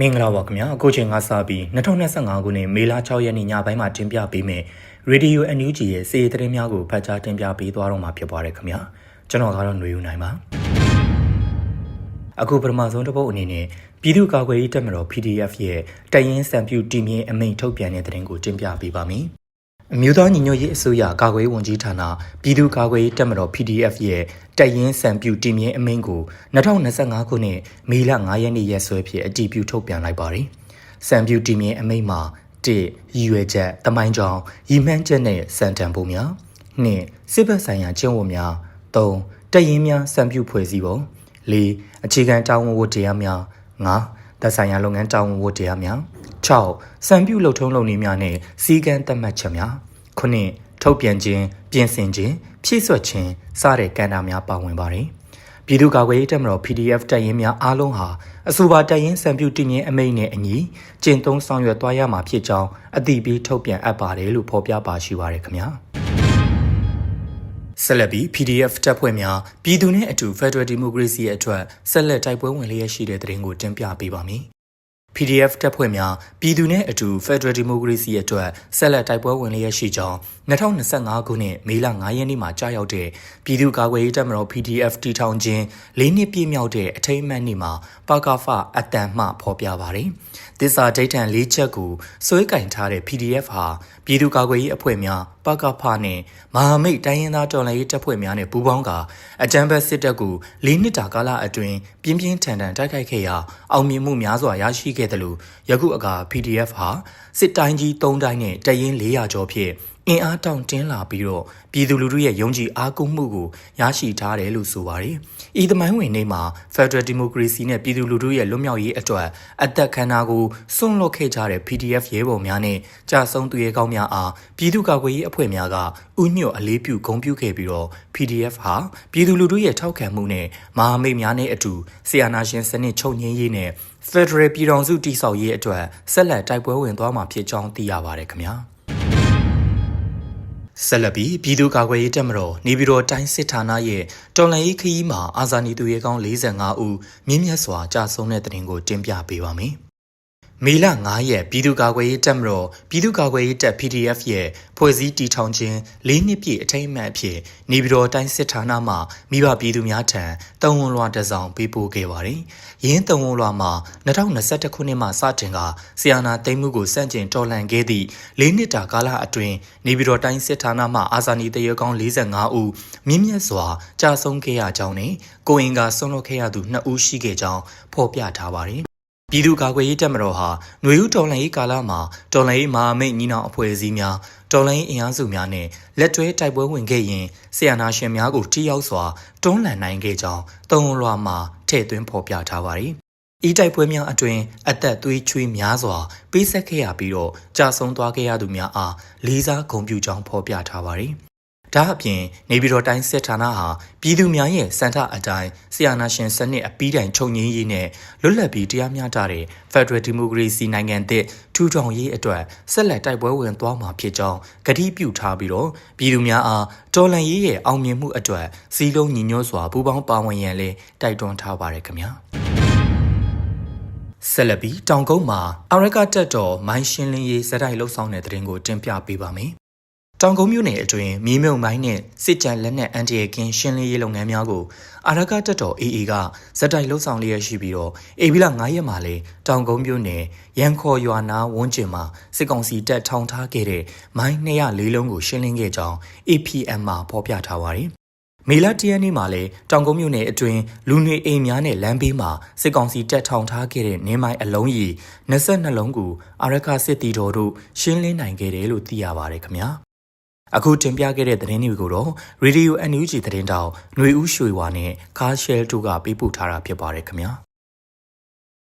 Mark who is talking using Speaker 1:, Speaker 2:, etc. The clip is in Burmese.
Speaker 1: မင်္ဂလာပါခင်ဗျာအခုချိန်ကစပြီး2025ခုနှစ်မေလ6ရက်နေ့ညပိုင်းမှာတင်ပြပေးမယ် Radio NUG ရဲ့စီးရီးသတင်းများကိုဖတ်ကြားတင်ပြပေးသွားတော့မှာဖြစ်ပါတယ်ခင်ဗျာကျွန်တော်ကတော့ຫນွေဦးနိုင်ပါအခုပထမဆုံးတစ်ပုတ်အနေနဲ့ပြည်သူ့ကာကွယ်ရေးတပ်မတော် PDF ရဲ့တရင်စံပြုတည်မြဲအမိန့်ထုတ်ပြန်တဲ့သတင်းကိုတင်ပြပေးပါမယ် အမျိုးသားညီညွတ်ရေးအစိုးရကာကွယ်ရေးဝန်ကြီးဌာနပြည်သူ့ကာကွယ်ရေးတပ်မတော် PDF ရဲ့တရင်စံပြုတည်မြဲအမိန့်ကို2025ခုနှစ်မေလ9ရက်နေ့ရက်စွဲဖြင့်အတည်ပြုထုတ်ပြန်လိုက်ပါတယ်။စံပြုတည်မြဲအမိန့်မှာ1ရည်ရွယ်ချက်တမိုင်းကြောင်ရည်မှန်းချက်နဲ့စံတန်ဖို့များ2စစ်ဘက်ဆိုင်ရာကျင့်ဝတ်များ3တရင်များစံပြုဖွဲ့စည်းပုံ4အခြေခံတာဝန်ဝတ္တရားများ5 သက်ဆိုင်ရာလုပ်ငန်းတာဝန်ဝတ္တရားများ6စံပြုလုပ်ထုံးလုပ်နည်းများနဲ့စီကံသတ်မှတ်ချက်များ9ထုတ်ပြန်ခြင်းပြင်ဆင်ခြင်းဖြည့်ဆွတ်ခြင်းစတဲ့ကဏ္ဍများပါဝင်ပါတယ်။ပြည်သူ့ကာကွယ်ရေးတပ်မတော် PDF တပ်ရင်းများအားလုံးဟာအဆိုပါတပ်ရင်းစံပြုတည်မြဲအမိန့်နဲ့အညီကျင့်သုံးဆောင်ရွက်သွားရမှာဖြစ်ကြောင်းအသိပေးထုတ်ပြန်အပ်ပါတယ်လို့ဖော်ပြပါရှိပါရခင်ဗျာ။ ဆက်လက်ပြီး PDF တပ်ဖွဲ့များပြည်သူနဲ့အတူ Federal Democracy ရဲ့အတွက်ဆက်လက်တိုက်ပွဲဝင်လျက်ရှိတဲ့တဲ့ရင်ကိုတင်ပြပေးပါမယ်။ PDF တပ်ဖွဲ့များပြည်သူနဲ့အတူ Federal Democracy အတွက်ဆက်လက်တိုက်ပွဲဝင်လျက်ရှိကြောင်း2025ခုနှစ်မေလ9ရက်နေ့မှာကြာရောက်တဲ့ပြည်သူ့ကာကွယ်ရေးတပ်မတော် PDF တီထောင်ခြင်း၄နှစ်ပြည့်မြောက်တဲ့အထိမ်းအမှတ်နေ့မှာပါကာဖအတန်မှဖော်ပြပါတယ်။သစ္စာဒိဋ္ဌံ၄ချက်ကိုစွဲကင်ထားတဲ့ PDF ဟာပြည်သူ့ကာကွယ်ရေးအဖွဲ့များပါကာဖနဲ့မဟာမိတ်တိုင်းရင်းသားတော်လှန်ရေးတပ်ဖွဲ့များနဲ့ပူးပေါင်းကအကြမ်းဖက်စစ်တပ်ကို၄နှစ်တာကာလအတွင်းပြင်းပြင်းထန်ထန်တိုက်ခိုက်ခဲ့ရာအောင်မြင်မှုများစွာရရှိခဲ့တယ်လို့ယခုအခါ PDF ဟာစစ်တိုင်းကြီး၃တိုင်းနဲ့တရင်400ကျော်ဖြင့် အင်အားတောင့်တင်းလာပြီးတော့ပြည်သူလူထုရဲ့ယုံကြည်အားကိုးမှုကိုရရှိထားတယ်လို့ဆိုပါတယ်။ဤသမိုင်းဝင်နေ့မှာ Federal Democracy နဲ့ပြည်သူလူထုရဲ့လွတ်မြောက်ရေးအတွက်အသက်ခန္ဓာကိုစွန့်လွတ်ခဲ့ကြတဲ့ PDF ရဲဘော်များနဲ့ကြာဆုံးသူရဲကောင်းများအားပြည်သူ့ကာကွယ်ရေးအဖွဲ့များကဥညွတ်အလေးပြုဂုဏ်ပြုခဲ့ပြီးတော့ PDF ဟာပြည်သူလူထုရဲ့ထောက်ခံမှုနဲ့မဟာမိတ်များနဲ့အတူဆီယနာရှင်စနစ်ချုပ်ငြင်းရေးနဲ့ Federal ပြည်ထောင်စုတည်ဆောက်ရေးအတွက်ဆက်လက်တိုက်ပွဲဝင်သွားမှာဖြစ်ကြောင်းသိရပါတယ်ခင်ဗျာ။ ဆက်လက်ပြီးပြည်သူ့ကာကွယ်ရေးတပ်မတော်နေပြည်တော်တိုင်းစစ်ဌာနရဲ့တော်လှန်ရေးခရီးမှာအာဇာနည်သူရဲကောင်း45ဦးမြင့်မြတ်စွာကြာဆုံးတဲ့တဲ့တင်ကိုတင်ပြပေးပါမယ်။ မေလ9ရက်ပြည်သူ့ကာကွယ်ရေးတပ်မတော်ပြည်သူ့ကာကွယ်ရေးတပ် PDF ရဲ့ဖွဲ့စည်းတည်ထောင်ခြင်း၄နှစ်ပြည့်အထိမ်းအမှတ်အဖြစ်နေပြည်တော်တိုင်းစစ်ဌာနမှမိဘပြည်သူများထံတဝန်လွှာတစောင်ပေးပို့ခဲ့ပါတယ်။ရင်းတဝန်လွှာမှာ2021ခုနှစ်မှစတင်ကဆီယနာသိမ်းမှုကိုစန့်ကျင်တော်လှန်ခဲ့သည့်၄နှစ်တာကာလအတွင်းနေပြည်တော်တိုင်းစစ်ဌာနမှအာဇာနည်တရေကောင်း45ဦးမြင့်မြတ်စွာကြာဆုံးခဲ့ရကြောင်းနဲ့ကိုအင်ကဆုံးလွတ်ခဲ့ရသူ2ဦးရှိခဲ့ကြောင်းဖော်ပြထားပါတယ် ပြည်သူ့ကာကွယ်ရေးတပ်မတော်ဟာຫນွေဦးတော်လှန်ရေးကာလမှာတော်လှန်ရေးမဟာမိတ်ညီနောင်အဖွဲ့အစည်းများတော်လှန်ရေးအင်အားစုများနဲ့လက်တွဲတိုက်ပွဲဝင်ခဲ့ရင်ဆီယနာရှင်များကိုထိရောက်စွာတွန်းလှန်နိုင်ခဲ့ကြောင်းတုံးလွှာမှာထည့်သွင်းဖော်ပြထားပါတယ်။ဤတိုက်ပွဲများအတွင်အသက်သွေးချွေးများစွာပေးဆက်ခဲ့ရပြီးတော့ကြာဆုံးသွားခဲ့ရသူများအားလေးစားဂုဏ်ပြုကြောင်းဖော်ပြထားပါတယ်။ ဒါအပြင်နေပြည်တော်တိုင်းစစ်ဌာနဟာပြည်သူများရဲ့စံထအတိုင်းဆီယနာရှင်စနစ်အပီးတိုင်ချုပ်ငင်းရေးနဲ့လွတ်လပ်ပြီးတရားမျှတတဲ့ Federal Democracy နိုင်ငံသစ်ထူထောင်ရေးအတွက်ဆက်လက်တိုက်ပွဲဝင်သွားမှာဖြစ်ကြောင်းကတိပြုထားပြီးတော့ပြည်သူများအားတော်လှန်ရေးရဲ့အောင်မြင်မှုအတွက်စီးလုံးညီညွတ်စွာပူးပေါင်းပါဝင်ရန်လည်းတိုက်တွန်းထားပါရခင်ဗျာဆက်လက်ပြီးတောင်ကုန်းမှာအရကတက်တော်မိုင်းရှင်းလင်းရေးစတိုက်လှုပ်ဆောင်တဲ့တဲ့ရင်ကိုတင်ပြပေးပါမယ် တောင်ကုန်းမြို့နယ်အတွင်းမြေမြုံမိုင်းနဲ့စစ်ကြံလက်နက်အန်တီယကင်းရှင်းလင်းရေးလုပ်ငန်းများကိုအာရကတက်တော် AA ကဇက်တိုက်လှုပ်ဆောင်လျက်ရှိပြီးတော့အေဗီလာ9ရက်မှာလေတောင်ကုန်းမြို့နယ်ရန်ခေါ်ရွာနာဝန်းကျင်မှာစစ်ကောင်စီတပ်ထောင်ထားခဲ့တဲ့မိုင်း204လုံးကိုရှင်းလင်းခဲ့ကြောင်း APM မှာဖော်ပြထားပါတယ်မေလတရနေ့မှာလည်းတောင်ကုန်းမြို့နယ်အတွင်းလူနေအိမ်များနဲ့လမ်းဘေးမှာစစ်ကောင်စီတပ်ထောင်ထားခဲ့တဲ့နေမိုင်းအလုံးကြီး22လုံးကိုအာရခစစ်တီတော်တို့ရှင်းလင်းနိုင်ခဲ့တယ်လို့သိရပါတယ်ခင်ဗျာ အခုတင်ပြခဲ့တဲ့သတင်းတွေကိုတော့ Radio NUG သတင်းတောက်ຫນွေဦးရွှေဝါနဲ့ကားရှယ်တို့ကပေးပို့ထားတာဖြစ်ပါတယ်ခင်ဗျာ။